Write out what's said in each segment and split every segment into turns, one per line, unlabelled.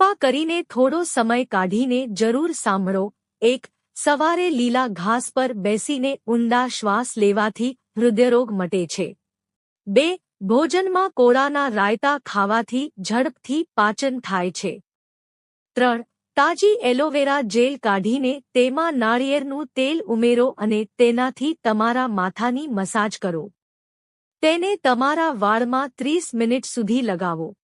કૃપા કરીને થોડો સમય કાઢીને જરૂર સાંભળો. એક, સવારે લીલા ઘાસ પર બેસીને ઊંડા શ્વાસ લેવાથી હૃદયરોગ મટે છે. બે, ભોજનમાં કોળાના રાયતા ખાવાથી ઝડપથી પાચન થાય છે. ત્રણ, તાજી એલોવેરા જેલ કાઢીને તેમાં નાળિયેરનું તેલ ઉમેરો અને તેનાથી તમારા માથાની મસાજ કરો. તેને તમારા વાળમાં ત્રીસ મિનિટ સુધી લગાવો.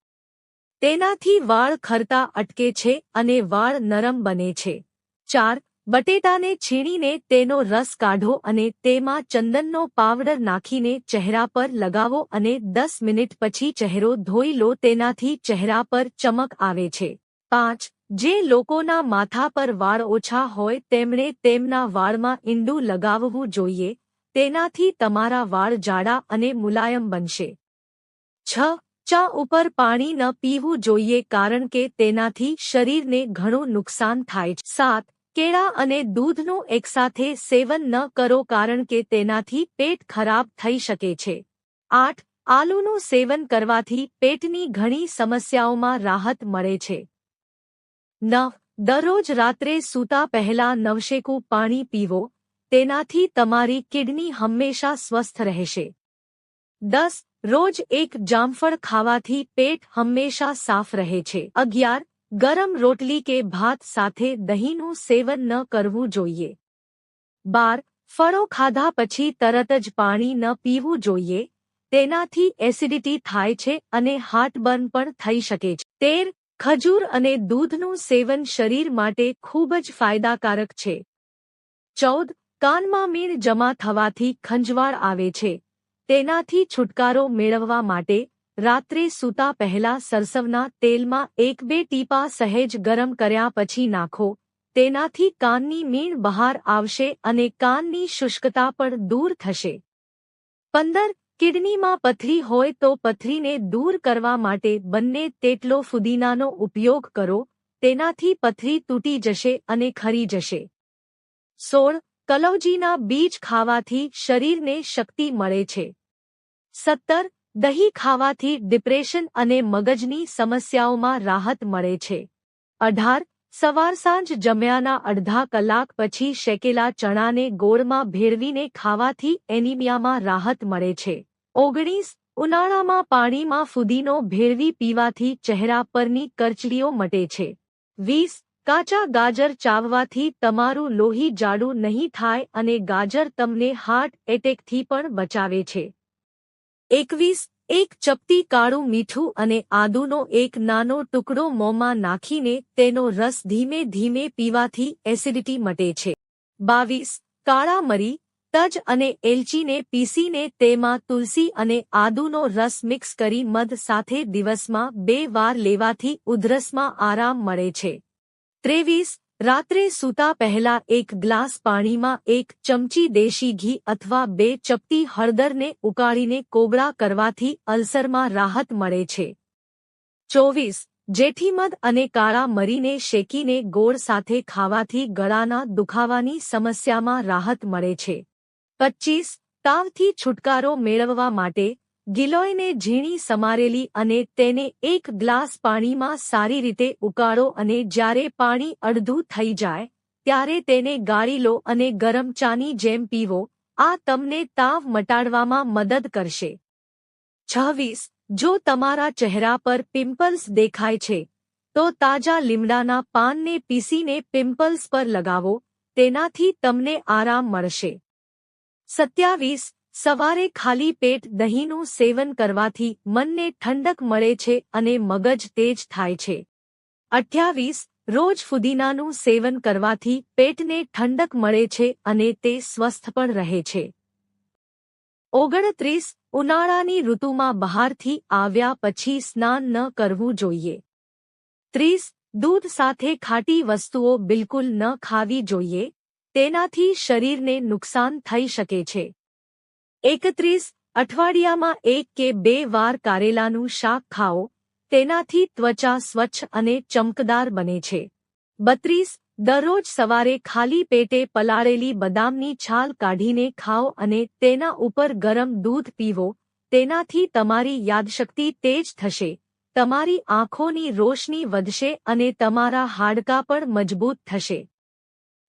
તેનાથી વાળ ખરતા અટકે છે અને વાળ નરમ બને છે. ચાર, બટેટાને છીણીને તેનો રસ કાઢો અને તેમાં ચંદનનો પાવડર નાખીને ચહેરા પર લગાવો અને દસ મિનિટ પછી ચહેરો ધોઈ લો, તેનાથી ચહેરા પર ચમક આવે છે. પાંચ, જે લોકોના માથા પર વાળ ઓછા હોય, તેમણે તેમના વાળમાં ઈંડું લગાવવું જોઈએ. તેનાથી તમારા વાળ જાડા અને મુલાયમ બનશે. છ ચા ઉપર પાણી ન પીવું જોઈએ કારણ કે તેનાથી શરીરને ઘણું નુકસાન થાય છે. સાત, કેળા અને દૂધનું એકસાથે સેવન ન કરો કારણ કે તેનાથી પેટ ખરાબ થઈ શકે છે. આઠ, આલુનું સેવન કરવાથી પેટની ઘણી સમસ્યાઓમાં રાહત મળે છે. નવ, દરરોજ રાત્રે સૂતા પહેલા નવશેકું પાણી પીવો. તેનાથી તમારી કિડની હંમેશા સ્વસ્થ રહેશે. દસ રોજ એક જામફળ ખાવાથી પેટ હંમેશા સાફ રહે છે. અગિયાર, ગરમ રોટલી કે ભાત સાથે દહીંનું સેવન ન કરવું જોઈએ. બાર, ફળો ખાધા પછી તરત જ પાણી ન પીવું જોઈએ. તેનાથી એસિડિટી થાય છે અને હાર્ટબર્ન પણ થઈ શકે છે. તેર, ખજૂર અને દૂધનું સેવન શરીર માટે ખૂબ જ ફાયદાકારક છે. ચૌદ, કાનમાં મીણ જમા થવાથી ખંજવાળ આવે છે. તેનાથી છુટકારો મેળવવા માટે રાત્રે સૂતા પહેલા સરસવના તેલમાં એક બે ટીપા સહેજ ગરમ કર્યા પછી નાખો. તેનાથી કાનની મીણ બહાર આવશે અને કાનની શુષ્કતા પણ દૂર થશે. પંદર, કિડનીમાં પથરી હોય તો પથરીને દૂર કરવા માટે બંને તેટલો ફુદીનાનો ઉપયોગ કરો. તેનાથી પથરી તૂટી જશે અને ખરી જશે. સોળ કલૌજીના બીજ ખાવાથી શરીરને શક્તિ મળે છે. સત્તર, દહીં ખાવાથી ડિપ્રેશન અને મગજની સમસ્યાઓમાં રાહત મળે છે. અઢાર, સવાર સાંજ જમ્યાના અડધા કલાક પછી શેકેલા ચણાને ગોળમાં ભેળવીને ખાવાથી એનિમિયામાં રાહત મળે છે. ઓગણીસ, ઉનાળામાં પાણીમાં ફુદીનો ભેળવી પીવાથી ચહેરા પરની કરચલીઓ મટે છે. વીસ કાચા ગાજર ચાવવાથી તમારું લોહી જાડું નહીં થાય અને ગાજર તમને હાર્ટ એટેકથી પણ બચાવે છે. એકવીસ, એક ચપટી કાળું મીઠું અને આદુનો એક નાનો ટુકડો મોંમાં નાખીને તેનો રસ ધીમે ધીમે પીવાથી એસિડિટી મટે છે. બાવીસ, કાળા મરી, તજ અને એલચીને પીસીને તેમાં તુલસી અને આદુનો રસ મિક્સ કરી મધ સાથે દિવસમાં બે વાર લેવાથી ઉધરસમાં આરામ મળે છે. ત્રેવીસ, રાત્રે સૂતા પહેલા એક ગ્લાસ પાણીમાં એક ચમચી દેશી ઘી અથવા બે ચપટી હળદરને ઉકાળીને કોબળા કરવાથી અલ્સરમાં રાહત મળે છે. ચોવીસ જેઠીમધ અને કાળા મરીને શેકીને ગોળ સાથે ખાવાથી ગળાના દુખાવાની સમસ્યામાં રાહત મળે છે. પચ્ચીસ, તાવથી છુટકારો મેળવવા માટે ગિલોયને ઝીણી સમારેલી અને તેને એક ગ્લાસ પાણીમાં સારી રીતે ઉકાળો અને જ્યારે પાણી અડધું થઈ જાય, ત્યારે તેને ગાળી લો અને ગરમ ચાની જેમ પીવો. આ તમને તાવ મટાડવામાં મદદ કરશે. છવ્વીસ, જો તમારા ચહેરા પર પિમ્પલ્સ દેખાય છે, તો તાજા લીમડાના પાનને પીસીને પિમ્પલ્સ પર લગાવો, તેનાથી તમને આરામ મળશે. સત્યાવીસ સવારે ખાલી પેટ દહીંનું સેવન કરવાથી મનને ઠંડક મળે છે અને મગજ તેજ થાય છે. અઠ્યાવીસ, રોજ ફુદીનાનું સેવન કરવાથી પેટને ઠંડક મળે છે અને તે સ્વસ્થ પણ રહે છે. ઓગણત્રીસ, ઉનાળાની ઋતુમાં બહારથી આવ્યા પછી સ્નાન ન કરવું જોઈએ. ત્રીસ, દૂધ સાથે ખાટી વસ્તુઓ બિલકુલ ન ખાવી જોઈએ. તેનાથી શરીરને નુકસાન થઈ શકે છે. એકત્રીસ, અઠવાડિયામાં એક કે બે વાર કારેલાનું શાક ખાઓ, તેનાથી ત્વચા સ્વચ્છ અને ચમકદાર બને છે. બત્રીસ, દરરોજ સવારે ખાલી પેટે પલાળેલી બદામની છાલ કાઢીને ખાઓ અને તેના ઉપર ગરમ દૂધ પીવો, તેનાથી તમારી યાદશક્તિ તેજ થશે. તમારી આંખોની રોશની વધશે અને તમારા હાડકાં પણ મજબૂત થશે.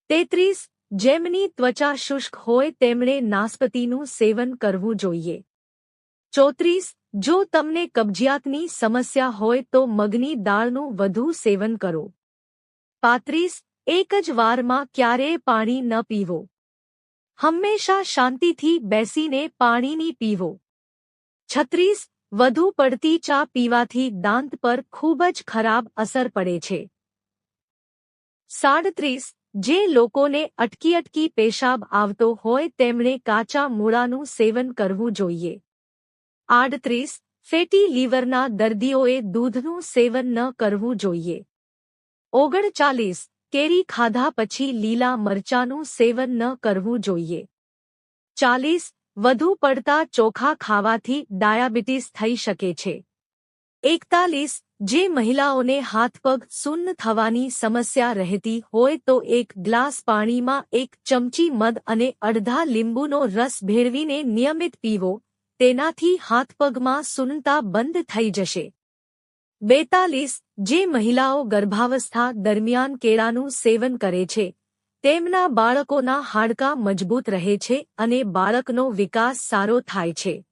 તેત્રીસ જેમની ત્વચા શુષ્ક હોય તેમણે નાસ્પતિનું સેવન કરવું જોઈએ. ચોત્રીસ, જો તમને કબજિયાતની સમસ્યા હોય તો મગની દાળનું વધુ સેવન કરો. પાંત્રીસ, એક જ વારમાં ક્યારેય પાણી ન પીવો. હંમેશા શાંતિથી બેસીને પાણીની પીવો. છત્રીસ, વધુ પડતી ચા પીવાથી દાંત પર ખૂબ જ ખરાબ અસર પડે છે. સાડત્રીસ જે લોકોને અટકી અટકી પેશાબ આવતો હોય તેમણે કાચા મૂળાનું સેવન કરવું જોઈએ. આડત્રીસ, ફેટી લીવરના દર્દીઓએ દૂધનું સેવન ન કરવું જોઈએ. ઓગણચાલીસ, કેરી ખાધા પછી લીલા મરચાનું સેવન ન કરવું જોઈએ. ચાલીસ, વધુ પડતા ચોખા ખાવાથી ડાયાબિટીસ થઈ શકે છે. એકતાલીસ, જે મહિલાઓને હાથપગ સુન્ન થવાની સમસ્યા રહેતી હોય તો એક ગ્લાસ પાણીમાં એક ચમચી મધ અને અડધા લીંબુનો રસ ભેળવીને નિયમિત પીવો, તેનાથી હાથપગમાં સુન્નતા બંધ થઈ જશે. બેતાલીસ, જે મહિલાઓ ગર્ભાવસ્થા દરમિયાન કેળાનું સેવન કરે છે, તેમના બાળકોના હાડકાં મજબૂત રહે છે અને બાળકનો વિકાસ સારો થાય છે.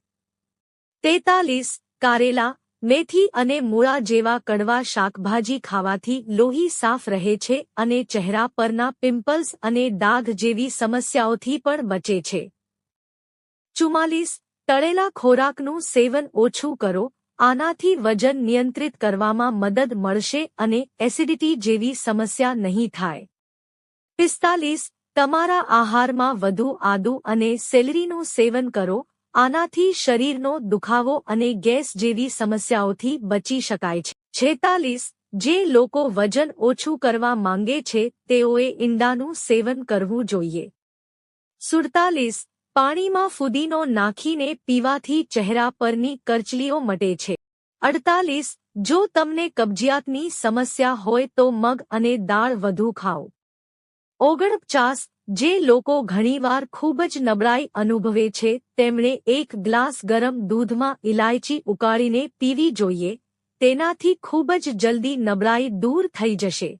તેતાલીસ, કારેલા મેથી અને મૂળા જેવા કડવા શાકભાજી ખાવાથી લોહી સાફ રહે છે અને ચહેરા પરના પિમ્પલ્સ અને ડાઘ જેવી સમસ્યાઓથી પણ બચે છે. ચુમ્માલીસ, તળેલા ખોરાકનું સેવન ઓછું કરો, આનાથી વજન નિયંત્રિત કરવામાં મદદ મળશે અને એસિડિટી જેવી સમસ્યા નહીં થાય. પિસ્તાલીસ, તમારા આહારમાં વધુ આદુ અને સેલરીનું સેવન કરો આનાથી શરીરનો દુખાવો અને ગેસ જેવી સમસ્યાઓથી બચી શકાય છે. છેતાલીસ, જે લોકો વજન ઓછું કરવા માંગે છે, તેઓએ ઈંડાનું સેવન કરવું જોઈએ. સુડતાલીસ, પાણીમાં ફુદીનો નાખીને પીવાથી ચહેરા પરની કરચલીઓ મટે છે. અડતાલીસ, જો તમને કબજિયાતની સમસ્યા હોય તો મગ અને દાળ વધુ ખાઓ. ઓગણપચાસ, જે લોકો ઘણીવાર ખૂબ જ નબળાઈ અનુભવે છે, તેમણે એક ગ્લાસ ગરમ દૂધમાં ઇલાયચી ઉકાળીને પીવી જોઈએ, તેનાથી ખૂબ જ જલ્દી નબળાઈ દૂર થઈ જશે.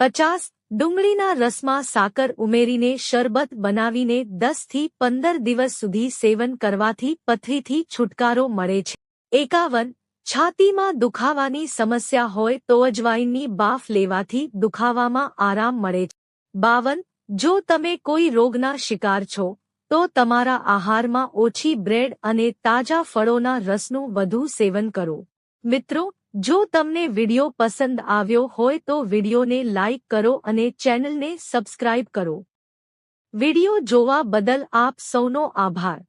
પચાસ, ડુંગળીના રસમાં સાકર ઉમેરીને શરબત બનાવીને દસથી પંદર દિવસ સુધી સેવન કરવાથી પથરીથી છુટકારો મળે છે. એકાવન, છાતીમાં દુખાવાની સમસ્યા હોય તો અજવાઈનની બાફ લેવાથી દુખાવામાં આરામ મળે છે. બાવન, જો તમે કોઈ રોગના શિકાર છો, તો તમારા આહારમાં ઓછી બ્રેડ અને તાજા ફળોના રસનું વધુ સેવન કરો. મિત્રો, જો તમને વિડિયો પસંદ આવ્યો હોય તો વિડિયોને લાઇક કરો અને ચેનલને સબસ્ક્રાઇબ કરો. વિડિયો જોવા બદલ આપ સૌનો આભાર.